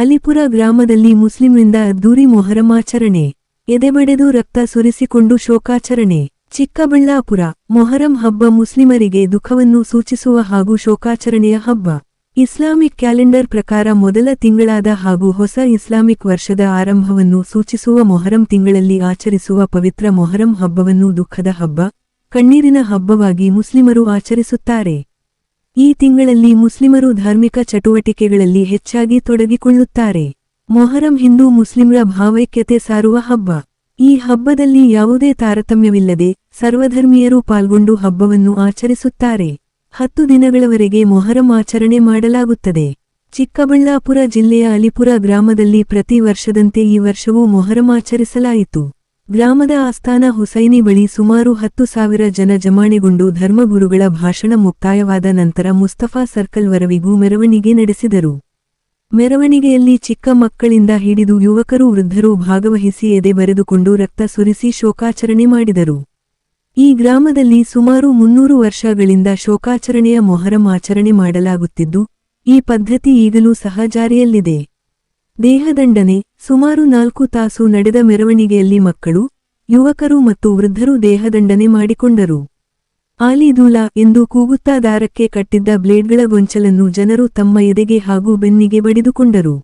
ಅಲಿಪುರ ಗ್ರಾಮದಲ್ಲಿ ಮುಸ್ಲಿಂರಿಂದ ಅದ್ದೂರಿ ಮೊಹರಮಾಚರಣೆ ಎದೆಬಡೆದು ರಕ್ತ ಸುರಿಸಿಕೊಂಡು ಶೋಕಾಚರಣೆ. ಚಿಕ್ಕಬಳ್ಳಾಪುರ, ಮೊಹರಂ ಹಬ್ಬ ಮುಸ್ಲಿಮರಿಗೆ ದುಃಖವನ್ನು ಸೂಚಿಸುವ ಹಾಗೂ ಶೋಕಾಚರಣೆಯ ಹಬ್ಬ. ಇಸ್ಲಾಮಿಕ್ ಕ್ಯಾಲೆಂಡರ್ ಪ್ರಕಾರ ಮೊದಲ ತಿಂಗಳಾದ ಹಾಗೂ ಹೊಸ ಇಸ್ಲಾಮಿಕ್ ವರ್ಷದ ಆರಂಭವನ್ನು ಸೂಚಿಸುವ ಮೊಹರಂ ತಿಂಗಳಲ್ಲಿ ಆಚರಿಸುವ ಪವಿತ್ರ ಮೊಹರಂ ಹಬ್ಬವನ್ನು ದುಃಖದ ಹಬ್ಬ, ಕಣ್ಣೀರಿನ ಹಬ್ಬವಾಗಿ ಮುಸ್ಲಿಮರು ಆಚರಿಸುತ್ತಾರೆ. ಈ ತಿಂಗಳಲ್ಲಿ ಮುಸ್ಲಿಮರು ಧಾರ್ಮಿಕ ಚಟುವಟಿಕೆಗಳಲ್ಲಿ ಹೆಚ್ಚಾಗಿ ತೊಡಗಿಕೊಳ್ಳುತ್ತಾರೆ. ಮೊಹರಂ ಹಿಂದೂ ಮುಸ್ಲಿಮರ ಭಾವೈಕ್ಯತೆ ಸಾರುವ ಹಬ್ಬ. ಈ ಹಬ್ಬದಲ್ಲಿ ಯಾವುದೇ ತಾರತಮ್ಯವಿಲ್ಲದೆ ಸರ್ವಧರ್ಮೀಯರು ಪಾಲ್ಗೊಂಡು ಹಬ್ಬವನ್ನು ಆಚರಿಸುತ್ತಾರೆ. ಹತ್ತು ದಿನಗಳವರೆಗೆ ಮೊಹರಂ ಆಚರಣೆ ಮಾಡಲಾಗುತ್ತದೆ. ಚಿಕ್ಕಬಳ್ಳಾಪುರ ಜಿಲ್ಲೆಯ ಅಲಿಪುರ ಗ್ರಾಮದಲ್ಲಿ ಪ್ರತಿ ವರ್ಷದಂತೆ ಈ ವರ್ಷವೂ ಮೊಹರಂ ಆಚರಿಸಲಾಯಿತು. ಗ್ರಾಮದ ಆಸ್ಥಾನ ಹುಸೈನಿ ಬಳಿ ಸುಮಾರು ಹತ್ತು ಸಾವಿರ ಜನ ಜಮಾಣಿಗೊಂಡು ಧರ್ಮಗುರುಗಳ ಭಾಷಣ ಮುಕ್ತಾಯವಾದ ನಂತರ ಮುಸ್ತಫಾ ಸರ್ಕಲ್ ವರವಿಗೂ ಮೆರವಣಿಗೆ ನಡೆಸಿದರು. ಮೆರವಣಿಗೆಯಲ್ಲಿ ಚಿಕ್ಕ ಮಕ್ಕಳಿಂದ ಹಿಡಿದು ಯುವಕರು ವೃದ್ಧರು ಭಾಗವಹಿಸಿ ಎದೆ ಬರೆದುಕೊಂಡು ರಕ್ತ ಸುರಿಸಿ ಶೋಕಾಚರಣೆ ಮಾಡಿದರು. ಈ ಗ್ರಾಮದಲ್ಲಿ ಸುಮಾರು ಮುನ್ನೂರು ವರ್ಷಗಳಿಂದ ಶೋಕಾಚರಣೆಯ ಮೊಹರಂ ಆಚರಣೆ ಮಾಡಲಾಗುತ್ತಿದ್ದು, ಈ ಪದ್ಧತಿ ಈಗಲೂ ಸಹ ಜಾರಿಯಲ್ಲಿದೆ. ದೇಹದಂಡನೆ ಸುಮಾರು ನಾಲ್ಕು ತಾಸು ನಡೆದ ಮೆರವಣಿಗೆಯಲ್ಲಿ ಮಕ್ಕಳು, ಯುವಕರು ಮತ್ತು ವೃದ್ಧರು ದೇಹದಂಡನೆ ಮಾಡಿಕೊಂಡರು. ಆಲಿದೂಲಾ ಎಂದು ಕೂಗುತ್ತಾ ದಾರಕ್ಕೆ ಕಟ್ಟಿದ್ದ ಬ್ಲೇಡ್ಗಳ ಗೊಂಚಲನ್ನು ಜನರು ತಮ್ಮ ಎದೆಗೆ ಹಾಗೂ ಬೆನ್ನಿಗೆ ಬಡಿದುಕೊಂಡರು.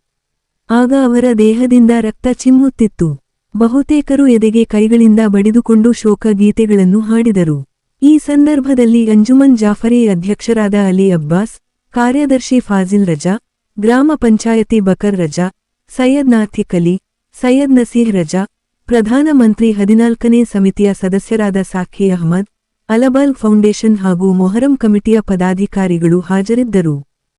ಆಗ ಅವರ ದೇಹದಿಂದ ರಕ್ತ ಚಿಮ್ಮುತ್ತಿತ್ತು. ಬಹುತೇಕರು ಎದೆಗೆ ಕೈಗಳಿಂದ ಬಡಿದುಕೊಂಡು ಶೋಕ ಗೀತೆಗಳನ್ನು ಹಾಡಿದರು. ಈ ಸಂದರ್ಭದಲ್ಲಿ ಅಂಜುಮನ್ ಜಾಫರಿ ಅಧ್ಯಕ್ಷರಾದ ಅಲಿ ಅಬ್ಬಾಸ್, ಕಾರ್ಯದರ್ಶಿ ಫಾಜಿಲ್ ರಜಾ, ಗ್ರಾಮ ಪಂಚಾಯತಿ ಬಕರ್ ರಜಾ ಸೈಯದ್ ನಾಥಿಕಲಿ ಸೈಯದ್ ನಸೀರ್ ರಜಾ ಪ್ರಧಾನಮಂತ್ರಿ ಹದಿನಾಲ್ಕನೇ ಸಮಿತಿಯ ಸದಸ್ಯರಾದ ಸಾಖಿ ಅಹ್ಮದ್, ಅಲಬಾಲ್ ಫೌಂಡೇಶನ್ ಹಾಗೂ ಮೊಹರಂ ಕಮಿಟಿಯ ಪದಾಧಿಕಾರಿಗಳು ಹಾಜರಿದ್ದರು.